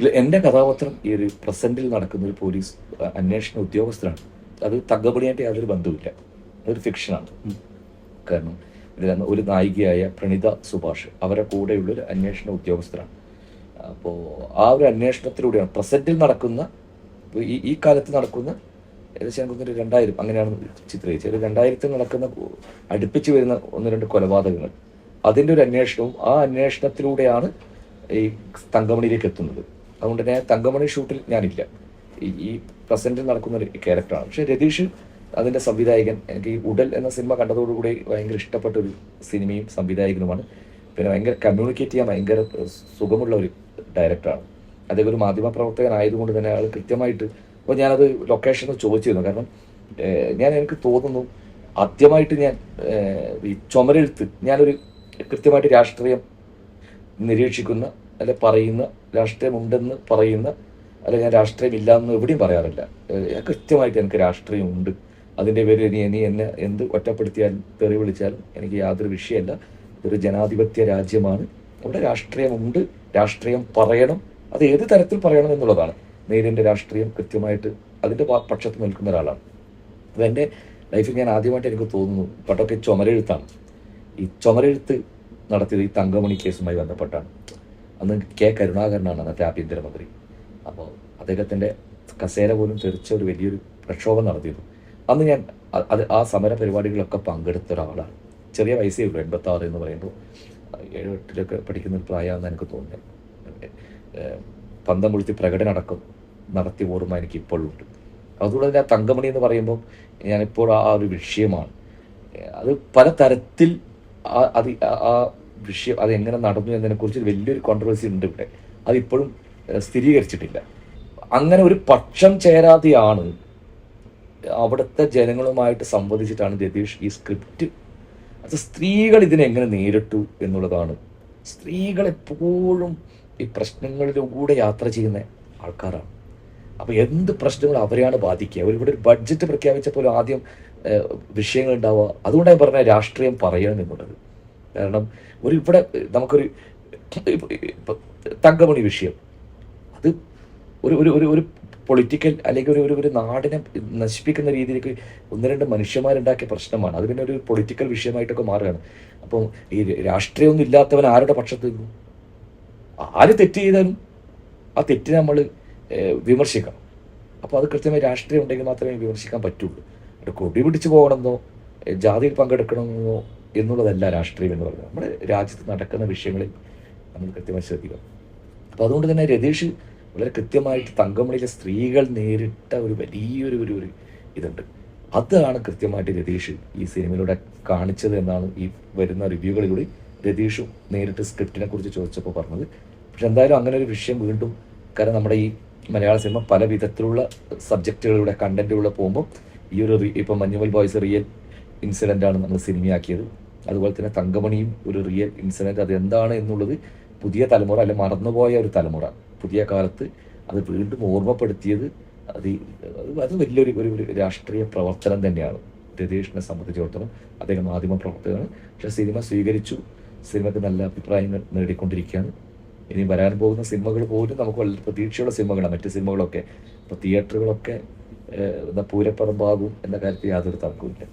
ഇല്ല എന്റെ കഥാപാത്രം ഈ ഒരു പ്രസന്റിൽ നടക്കുന്ന ഒരു പോലീസ് അന്വേഷണ ഉദ്യോഗസ്ഥനാണ്. അത് തകപടിയായിട്ട് യാതൊരു ബന്ധവുമില്ല. അതൊരു ഫിക്ഷനാണ്. കാരണം ഇതിൽ ഒരു നായികയായ പ്രണിത സുഭാഷ് അവരെ കൂടെയുള്ള ഒരു അന്വേഷണ ഉദ്യോഗസ്ഥരാണ് അപ്പോൾ ആ ഒരു അന്വേഷണത്തിലൂടെയാണ് പ്രസന്റിൽ നടക്കുന്ന ഈ ഈ കാലത്ത് നടക്കുന്ന ഏകദേശം ഒരു രണ്ടായിരം അങ്ങനെയാണ് ചിത്രീകരിച്ചത്. ഒരു രണ്ടായിരത്തിൽ നടക്കുന്ന അടുപ്പിച്ച് വരുന്ന ഒന്ന് രണ്ട് കൊലപാതകങ്ങൾ. അതിന്റെ ഒരു അന്വേഷണവും ആ അന്വേഷണത്തിലൂടെയാണ് ഈ തങ്കമണിയിലേക്ക് എത്തുന്നത്. അതുകൊണ്ട് തന്നെ തങ്കമണി ഷൂട്ടിൽ ഞാനില്ല. ഈ പ്രസന്റിൽ നടക്കുന്ന ഒരു ക്യാരക്ടറാണ്. പക്ഷെ രതീഷ് അതിന്റെ സംവിധായകൻ എനിക്ക് ഈ ഉടൽ എന്ന സിനിമ കണ്ടതോടുകൂടി ഭയങ്കര ഇഷ്ടപ്പെട്ട ഒരു സിനിമയും സംവിധായകനുമാണ്. പിന്നെ ഭയങ്കര കമ്മ്യൂണിക്കേറ്റ് ചെയ്യാൻ ഭയങ്കര സുഖമുള്ള ഒരു ഡയറക്ടറാണ് ഒരു മാധ്യമ പ്രവർത്തകനായതുകൊണ്ട് തന്നെ അയാൾ കൃത്യമായിട്ട് അപ്പോൾ ഞാനത് ലൊക്കേഷൻ ചോദിച്ചിരുന്നു. കാരണം ഞാൻ എനിക്ക് തോന്നുന്നു ആദ്യമായിട്ട് ഞാൻ ഈ ചുമരെഴുത്ത് ഞാനൊരു കൃത്യമായിട്ട് രാഷ്ട്രീയം നിരീക്ഷിക്കുന്ന അല്ലെ പറയുന്ന രാഷ്ട്രീയമുണ്ടെന്ന് പറയുന്ന അല്ലെ ഞാൻ രാഷ്ട്രീയം ഇല്ല എന്ന് എവിടെയും പറയാറില്ല. കൃത്യമായിട്ട് എനിക്ക് രാഷ്ട്രീയമുണ്ട്. അതിന്റെ പേര് ഇനി ഇനി എന്നെ എന്ത് ഒറ്റപ്പെടുത്തിയാൽ തെറി വിളിച്ചാലും എനിക്ക് യാതൊരു വിഷയമല്ല. ഇതൊരു ജനാധിപത്യ രാജ്യമാണ്. അവിടെ രാഷ്ട്രീയമുണ്ട്. രാഷ്ട്രീയം പറയണം. അത് ഏത് തരത്തിൽ പറയണം എന്നുള്ളതാണ്. നേരിന്റെ രാഷ്ട്രീയം കൃത്യമായിട്ട് അതിന്റെ പക്ഷത്ത് നിൽക്കുന്ന ഒരാളാണ്. അപ്പോൾ എന്റെ ലൈഫിൽ ഞാൻ ആദ്യമായിട്ട് എനിക്ക് തോന്നുന്നു പട്ടൊക്കെ ചുമരെഴുത്താണ്. ഈ ചുമരെഴുത്ത് നടത്തിയത് ഈ തങ്കമണി കേസുമായി ബന്ധപ്പെട്ടാണ്. അന്ന് കെ കരുണാകരനാണ് അന്നത്തെ ആഭ്യന്തരമന്ത്രി. അപ്പോൾ അദ്ദേഹത്തിന്റെ കസേര പോലും തെറിച്ച ഒരു വലിയൊരു പ്രക്ഷോഭം നടത്തിയിരുന്നു. അന്ന് ഞാൻ അത് ആ സമര പരിപാടികളൊക്കെ പങ്കെടുത്ത ഒരാളാണ്. ചെറിയ വയസ്സേ ഉള്ളൂ എൺപത്താറ് എന്ന് പറയുമ്പോൾ. ഏഴ് എട്ടിലൊക്കെ പഠിക്കുന്ന ഒരു പ്രായമാണെന്ന് എനിക്ക് തോന്നുന്നത് പന്തം കൊളുത്തി പ്രകടനടക്കം നടത്തിയ ഓർമ്മ എനിക്ക് ഇപ്പോഴുണ്ട് അതുകൊണ്ട് തന്നെ ആ തങ്കമണി എന്ന് പറയുമ്പോൾ ഞാനിപ്പോൾ ആ ഒരു വിഷയമാണ്. അത് പല തരത്തിൽ അത് ആ വിഷയം അത് എങ്ങനെ നടന്നു എന്നതിനെക്കുറിച്ച് വലിയൊരു കോൺട്രവേഴ്സി ഉണ്ട് ഇവിടെ. അതിപ്പോഴും സ്ഥിരീകരിച്ചിട്ടില്ല. അങ്ങനെ ഒരു പക്ഷം ചേരാതെയാണ് അവിടുത്തെ ജനങ്ങളുമായിട്ട് സംവദിച്ചിട്ടാണ് രതീഷ് ഈ സ്ക്രിപ്റ്റ് അത് സ്ത്രീകൾ ഇതിനെ എങ്ങനെ നേരിട്ടു എന്നുള്ളതാണ്. സ്ത്രീകൾ എപ്പോഴും ഈ പ്രശ്നങ്ങളിലൂടെ യാത്ര ചെയ്യുന്ന ആൾക്കാരാണ്. അപ്പോൾ എന്ത് പ്രശ്നങ്ങൾ അവരെയാണ് ബാധിക്കുക? അവരിവിടെ ഒരു ബഡ്ജറ്റ് പ്രഖ്യാപിച്ചപ്പോൾ ആദ്യം വിഷയങ്ങൾ ഉണ്ടാവുക. അതുകൊണ്ടാണ് പറഞ്ഞ രാഷ്ട്രീയം പറയണം എന്നുള്ളത്. കാരണം ഒരു ഇവിടെ നമുക്കൊരു തങ്കമണി വിഷയം. അത് ഒരു ഒരു ഒരു ഒരു പൊളിറ്റിക്കൽ അല്ലെങ്കിൽ ഒരു ഒരു നാടിനെ നശിപ്പിക്കുന്ന രീതിയിലേക്ക് ഒന്ന് രണ്ട് മനുഷ്യന്മാരുണ്ടാക്കിയ പ്രശ്നമാണ്. അത് പിന്നെ ഒരു പൊളിറ്റിക്കൽ വിഷയമായിട്ടൊക്കെ മാറുകയാണ്. അപ്പം ഈ രാഷ്ട്രീയമൊന്നും ഇല്ലാത്തവൻ ആരുടെ പക്ഷത്ത് നിന്നു? ആര് തെറ്റ് ചെയ്താലും ആ തെറ്റിനെ നമ്മൾ വിമർശിക്കണം. അപ്പോൾ അത് കൃത്യമായി രാഷ്ട്രീയം ഉണ്ടെങ്കിൽ മാത്രമേ വിമർശിക്കാൻ പറ്റുള്ളൂ. കൊടി പിടിച്ച് പോകണമെന്നോ ജാതിയിൽ പങ്കെടുക്കണമെന്നോ എന്നുള്ളതല്ല രാഷ്ട്രീയം എന്ന് പറയുന്നത്. നമ്മുടെ രാജ്യത്ത് നടക്കുന്ന വിഷയങ്ങളിൽ നമ്മൾ കൃത്യമായി ശ്രദ്ധിക്കണം അപ്പോൾ അതുകൊണ്ട് തന്നെ രതീഷ് വളരെ കൃത്യമായിട്ട് തങ്കമണിയിലെ സ്ത്രീകൾ നേരിട്ട ഒരു വലിയൊരു ഒരു ഒരു ഇതുണ്ട്. അതാണ് കൃത്യമായിട്ട് രതീഷ് ഈ സിനിമയിലൂടെ കാണിച്ചത് എന്നാണ് ഈ വരുന്ന റിവ്യൂകളിലൂടെ രതീഷും നേരിട്ട് സ്ക്രിപ്റ്റിനെ കുറിച്ച് ചോദിച്ചപ്പോൾ പറഞ്ഞത്. പക്ഷെ എന്തായാലും അങ്ങനെ ഒരു വിഷയം വീണ്ടും കാരണം നമ്മുടെ ഈ മലയാള സിനിമ പല വിധത്തിലുള്ള സബ്ജക്റ്റുകളിലൂടെ കണ്ടന്റുകളിലൂടെ പോകുമ്പോൾ ഈ ഒരു ഇപ്പം മഞ്ഞുമൽ ബോയ്സ് റിയൽ ഇൻസിഡന്റ് ആണ് നമ്മൾ സിനിമയാക്കിയത്. അതുപോലെ തന്നെ തങ്കമണിയും ഒരു റിയൽ ഇൻസിഡന്റ് അത് എന്താണ് എന്നുള്ളത് പുതിയ തലമുറ അല്ലെ മറന്നുപോയ ഒരു തലമുറ പുതിയ കാലത്ത് അത് വീണ്ടും ഓർമ്മപ്പെടുത്തിയത് അത് അത് വലിയൊരു ഒരു രാഷ്ട്രീയ പ്രവർത്തനം തന്നെയാണ്. രതീഷിനെ സംബന്ധിച്ചിടത്തോളം അദ്ദേഹം മാധ്യമ പ്രവർത്തകനാണ്. പക്ഷെ സിനിമ സ്വീകരിച്ചു. സിനിമയ്ക്ക് നല്ല അഭിപ്രായങ്ങൾ നേടിക്കൊണ്ടിരിക്കുകയാണ്. ഇനി വരാൻ പോകുന്ന സിനിമകൾ പോലും നമുക്ക് വളരെ പ്രതീക്ഷയുള്ള സിനിമകളാണ്. മറ്റ് സിനിമകളൊക്കെ ഇപ്പോൾ തിയേറ്ററുകളൊക്കെ പൂരപ്പറമ്പാകും എന്ന കാര്യത്തിൽ യാതൊരു തർക്കവുമില്ല.